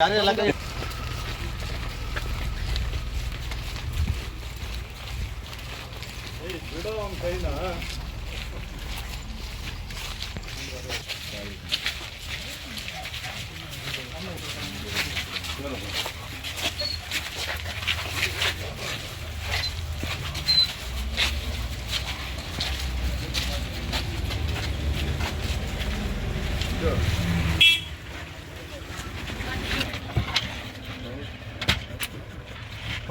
ಯಾರೆಲ್ಲ ಕೈ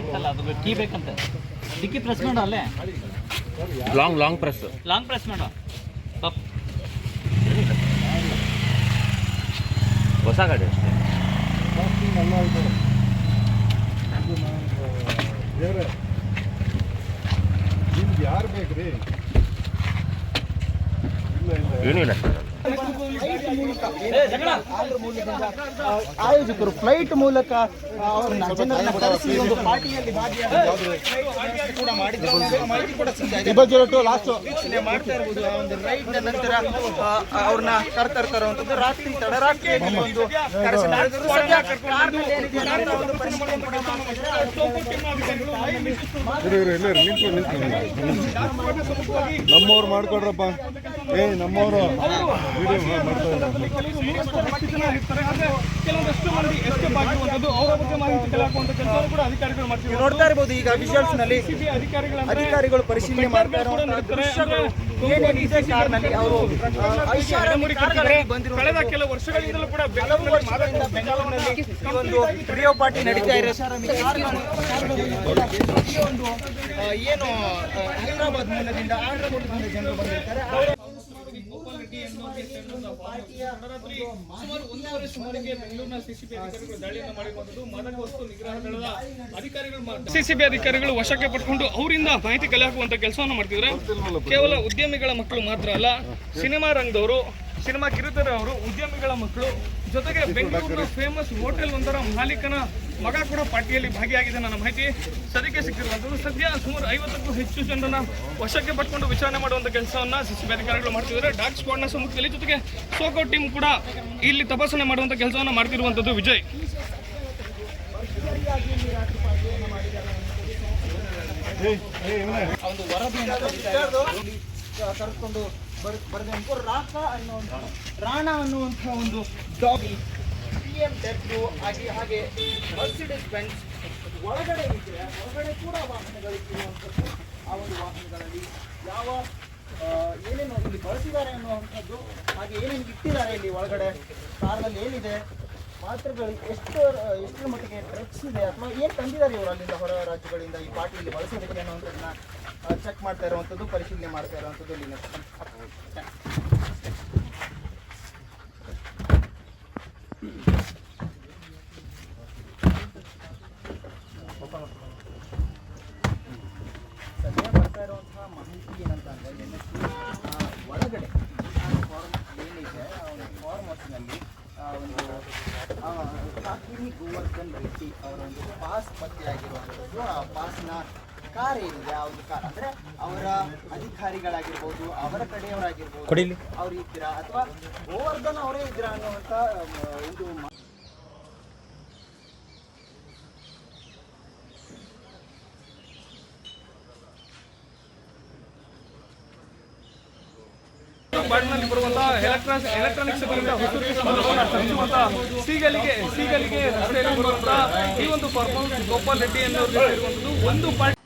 ಅಂತಲ್ಲ ಅದು ಕೀ ಬೇಕಂತ. ಡಿಕ್ಕಿ ಪ್ರೆಸ್ ಮಾಡು ಅಲ್ಲೇ. Long long press long press ಮಾಡು. ಪಾಪ್ ಹೊಸ ಗಾಡಿ ಅಷ್ಟೇ. ಯಾರು ಬೇಕ್ರಿ? ಇಲ್ಲ ಇಲ್ಲ. ಏನೂ ಇಲ್ಲ ಆಯೋಜಕರು ಫ್ಲೈಟ್ ಮೂಲಕ ಅವರನ್ನ ಜನರನ್ನ ಕರೆಸಿ ಒಂದು ಪಾರ್ಟಿಯಲ್ಲಿ ಭಾಗಿಯಾಗಿ ಕೂಡ ಮಾಡಿದ್ದಾರೆ. ಮಾಹಿತಿ ಕೂಡ ಸಿಗ್ತಾ ಲಾಸ್ಟ್. ವೀಕ್ಷಣೆ ಮಾಡ್ತಾ ಇರ್ಬೋದು ಆ ಒಂದು ರೈಡ್ ನಂತರ ಅವ್ರನ್ನ ಕರ್ತಾ ರಾತ್ರಿ ತಡರಾತ್ರಿ ಒಂದು ನಮ್ಮವ್ರು ಮಾಡ್ಕೊಡ್ರಪ್ಪ. ಏ ನಮ್ಮವರು. ಅನ್ನೋ ಒಂದು ಪರಿಶೀಲನೆ ಕೂಡ ಜನ ಇರ್ತಾರೆ ಇರು ಇರು ಇರು, ಇದ್ದಾರೆ ಕೆಲವೊಂದಷ್ಟು ಮಂದಿ ಎಸ್ಕೇಪ್ ಆಗಿರುವಂತದ್ದು ಅವರ ಬಗ್ಗೆ ಮಾಹಿತಿ ಕಲೆ ಹಾಕುವಂತ ಕೆಲಸ ಕೂಡ ಅಧಿಕಾರಿಗಳು ಮಾಡ್ತಿದ್ದಾರೆ ನೋಡ್ತಾ ಇರಬಹುದು ಈಗ ವಿಜುವಲ್ಸ್ನಲ್ಲಿ ಅಧಿಕಾರಿಗಳ ಅಧಿಕಾರಿಗಳು ಪರಿಶೀಲನೆ ಮಾಡ್ತಾ ಕಳೆದ ಕೆಲವು ವರ್ಷಗಳಿಂದಲೂ ಕೂಡ ಒಂದು ವಿಡಿಯೋ ಪಾರ್ಟಿ ನಡೀತಾ ಆ, ಏನು ಹೈದರಾಬಾದ್ ಮೂಲದಿಂದ ಆಂಧ್ರ ಮೂಲದಿಂದ ಜನರು ಬಂದಿರ್ತಾರೆ. ಸುಮಾರು ಸುಮಾರಿಗೆ ಸಿಸಿಬಿ ಅಧಿಕಾರಿಗಳು ವಶಕ್ಕೆ ಪಡ್ಕೊಂಡು ಅವರಿಂದ ಮಾಹಿತಿ ಕಲೆ ಹಾಕುವಂತ ಕೆಲಸವನ್ನು ಮಾಡ್ತಿದ್ರೆ ಕೇವಲ ಉದ್ಯಮಿಗಳ ಮಕ್ಕಳು ಮಾತ್ರ ಅಲ್ಲ, ಸಿನಿಮಾ ರಂಗದವರು, ಸಿನಿಮಾ ಕಿರುತೆರೆಯವರು, ಉದ್ಯಮಿಗಳ ಮಕ್ಕಳು, ಜೊತೆಗೆ ಬೆಂಗಳೂರಿನ ಫೇಮಸ್ ಹೋಟೆಲ್ ಒಂದರ ಮಾಲೀಕನ ಮಗ ಕೂಡ ಪಾರ್ಟಿಯಲ್ಲಿ ಭಾಗಿಯಾಗಿದೆ ನನ್ನ ಮಾಹಿತಿ ಸದ್ಯಕ್ಕೆ ಸಿಕ್ಕಿರುವಂಥದ್ದು. ಸದ್ಯ ಸುಮಾರು ಐವತ್ತಕ್ಕೂ ಹೆಚ್ಚು ಜನರನ್ನ ವಶಕ್ಕೆ ಪಟ್ಕೊಂಡು ವಿಚಾರಣೆ ಮಾಡುವಂತ ಕೆಲಸವನ್ನ ಸಿಸಿಬಿ ಅಧಿಕಾರಿಗಳು ಮಾಡ್ತಿದ್ದಾರೆ. ಡಾಗ್ ಸ್ಕ್ವಾಡ್ನ ಸಮ್ಮುಖದಲ್ಲಿ ಜೊತೆಗೆ ಸೋಕೋ ಟೀಮ್ ಕೂಡ ಇಲ್ಲಿ ತಪಾಸಣೆ ಮಾಡುವಂತ ಕೆಲಸವನ್ನ ಮಾಡ್ತಿರುವಂಥದ್ದು ವಿಜಯ್. ಒಂದು ವರದಿಯನ್ನು ರಾಕ ಅನ್ನುವಂಥ ರಾಣ ಅನ್ನುವಂಥ ಒಂದು ಡಾಗ್ ಬಿ ಎಂ ಹಾಗೆ ಹಾಗೆ ಮರ್ಸಿಡಿಸ್ ಬೆಂಚ್ ಒಳಗಡೆ ಇದ್ದರೆ ಒಳಗಡೆ ಕೂಡ ವಾಹನಗಳಿರುವಂಥದ್ದು ಆ ಒಂದು ವಾಹನಗಳಲ್ಲಿ ಯಾವ ಏನೇನು ಇಲ್ಲಿ ಬಳಸಿದ್ದಾರೆ ಅನ್ನುವಂಥದ್ದು, ಹಾಗೆ ಏನೇನು ಇಟ್ಟಿದ್ದಾರೆ ಇಲ್ಲಿ ಒಳಗಡೆ ಕಾರ್ನಲ್ಲಿ ಏನಿದೆ, ಮಾತ್ರೆಗಳು ಎಷ್ಟು ಎಷ್ಟರ ಮಟ್ಟಿಗೆ ಡ್ರಗ್ಸ್ ಇದೆ, ಅಥವಾ ಏನು ತಂದಿದ್ದಾರೆ ಇವರು ಅಲ್ಲಿಂದ ಹೊರ ರಾಜ್ಯಗಳಿಂದ ಈ ಪಾರ್ಟಿಯಲ್ಲಿ ಬಳಸೋದಕ್ಕೆ ಅನ್ನುವಂಥದ್ದನ್ನ ಚೆಕ್ ಮಾಡ್ತಾ ಇರುವಂಥದ್ದು, ಪರಿಶೀಲನೆ ಮಾಡ್ತಾ ಇರುವಂಥದ್ದು ಇಲ್ಲಿನ ಸದ್ಯ ಬರ್ತಾ ಇರುವಂತಹ ಮಾಹಿತಿ ಏನಂತಂದರೆ NSC, ಆ, ಒಳಗಡೆ ಫಾರ್ಮ್ ಏನಿದೆ ಅವನು ಒಂದು ಫಾರ್ಮ್ ಹೌಸ್ನಲ್ಲಿ ಒಂದು ಕಾಕಿನಿ ಗೋವರ್ಧನ್ ರೆಡ್ಡಿ ಅವರ ಒಂದು ಪಾಸ್ ಪತ್ತೆಯಾಗಿರುವಂಥದ್ದು ಆ ಪಾಸ್ನ ಕಾರ್ ಏನಿದೆ ಆ ಒಂದು ಕಾರ್ ಅಂದರೆ ಅವರ ಅಧಿಕಾರಿಗಳಾಗಿರ್ಬೋದು ಅವರ ಕಡೆಯವರಾಗಿರ್ಬೋದು ಅವ್ರು ಇದ್ದೀರಾ ಅಥವಾ ಗೋವರ್ಧನ್ ಅವರೇ ಇದ್ದೀರಾ ಅನ್ನುವಂಥ ಮ, ಬಾಡ್ನಲ್ಲಿ ಬರುವಂತಹ ಎಲೆಕ್ಟ್ರಾನಿಕ್ ಎಲೆಕ್ಟ್ರಾನಿಕ್ಸ್ ತರಿಸುವಂತಹ ಸೀಗಲಿಗೆ ಸೀಗಲಿಗೆ ರಸ್ತೆಯಲ್ಲಿ ಬರುವಂತಹ ಈ ಒಂದು ಪರ್ಫಾರ್ಮೆನ್ಸ್ ಗೋಪಾಲ್ ರೆಡ್ಡಿ ಎನ್ನುವಂಥದ್ದು ಒಂದು ಪಾರ್ಟಿ